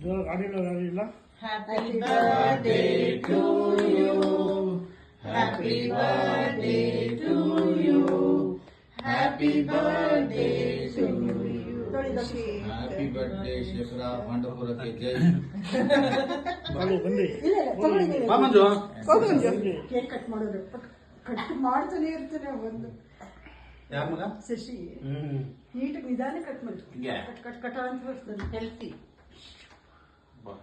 ಜೋರಾಗಿ ಆಡಿಲ್ಲ ಯಾರು ಇಲ್ಲ Happy birthday to you. Happy birthday to you. Happy birthday to you. Happy birthday Shekhara ಪಾಂಡವಪುರಕ್ಕೆ ಜೈ ಬಾಬು ಬಂದಿ ಬಾ ಮಂಜು. ಕೇಕ್ ಕಟ್ ಮಾಡೋದು. ಕಟ್ ಮಾಡ್ತಾನೆ ಇರ್ತಾನೆ ಒಂದು ಯಾರ ಮಗ? ಶಶಿ. ಹ್ಮ್. ನೀಟಾಗಿ ನಿಧಾನ ಕಟ್ ಮಾಡಿ ಹಿಂಗೆ? ಕಟ್ ಕಟ್ ಕಟ್ ಅಂತ ಬರ್ತದೆ ಹೆಲ್ತಿ ಬಾ.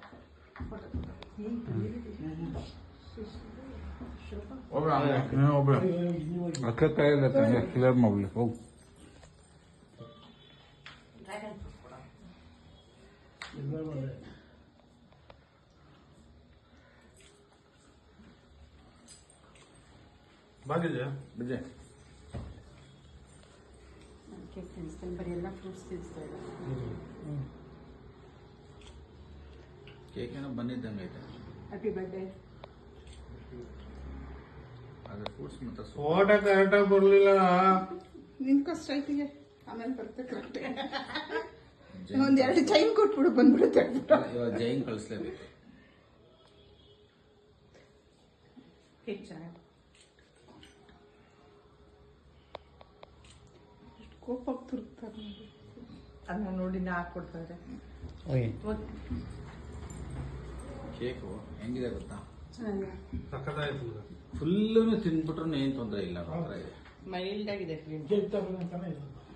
ಒಬ್ರು ನೀನು ಒಬ್ರು ಅಕ್ಕ ಕೈಯಲ್ಲಿ ತಂದೆ ಕ್ಲಿಯರ್ ಮಾಡ್ಲಿ ಹೋಗು ಎಲ್ಲ ಬಂದೆ ಬಾಗಿದ್ಯಾ ಬಿಜಯ್ ಕೇಕ್ ತಿನ್ನಿಸ್ತಾನೆ ಬರೀ ಎಲ್ಲ ಫ್ರೂಟ್ಸ್ ತಿನ್ನಿಸ್ತಾ ಇದ್ದಾರೆ ಕೇಕ್ ಏನೋ ಬಂದಿದ್ದಂಗೆ ಐತೆ ಹ್ಯಾಪಿ ಬರ್ಡೇ ಆದ್ರೆ ಫ್ರೂಟ್ಸ್ ಮತ್ತೆ ಫೋಟೋ ಕರೆಕ್ಟಾಗಿ ಬರಲಿಲ್ಲ. ನಿನ್ ಕಷ್ಟ ಐತಿಗೆ ಆಮೇಲೆ ಬರುತ್ತೆ ಕರೆಕ್ಟ್ ಒಂದ್ ಎರಡು ಚೈನ್ ಕೊಟ್ಬಿಡು ಬಂದ್ಬಿಡುತ್ತೆ ಇವಾಗ ಜೈನ್ ಕಳಿಸ್ಲೇಬೇಕು. ಕೇಕ್ ಚೆನ್ನಾಗಿ ಕೋಪಕ್ಕೆ ತುರುಕ್ತಾರೆ ಅದನ್ನ ನೋಡಿ ನಾ ಹಾಕ್ಕೊಡ್ತಾರೆ ಕೇಕು ಹೆಂಗಿದೆ ಗೊತ್ತಾ? ಚೆನ್ನಾಗಿದೆ. ಫುಲ್ಲೂ ತಿಂದ್ಬಿಟ್ರು ಏನು ತೊಂದರೆ ಇಲ್ಲ ಮೈಲ್ಡ್ ಆಗಿದೆ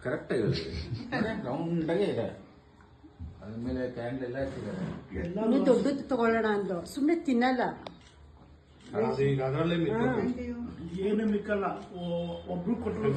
ಕರೆಕ್ಟ್ ಆಗಿ ರೌಂಡ್ ಆಗೇ ಇದೆ. ಅದ್ರ ಮೇಲೆ ಕ್ಯಾಂಡಲ್ ಎಲ್ಲ ಇಟ್ಟಿದ್ದಾರೆ ಇನ್ನು ದೊಡ್ಡದು ತಗೊಳ್ಳೋಣ ಅಂದ್ರು ಸುಮ್ಮನೆ ತಿನ್ನಲ್ಲ. ಏನೇ ಮಿಕ್ಕಲ್ಲ. ಒಬ್ರು ಕೊಟ್ಟರು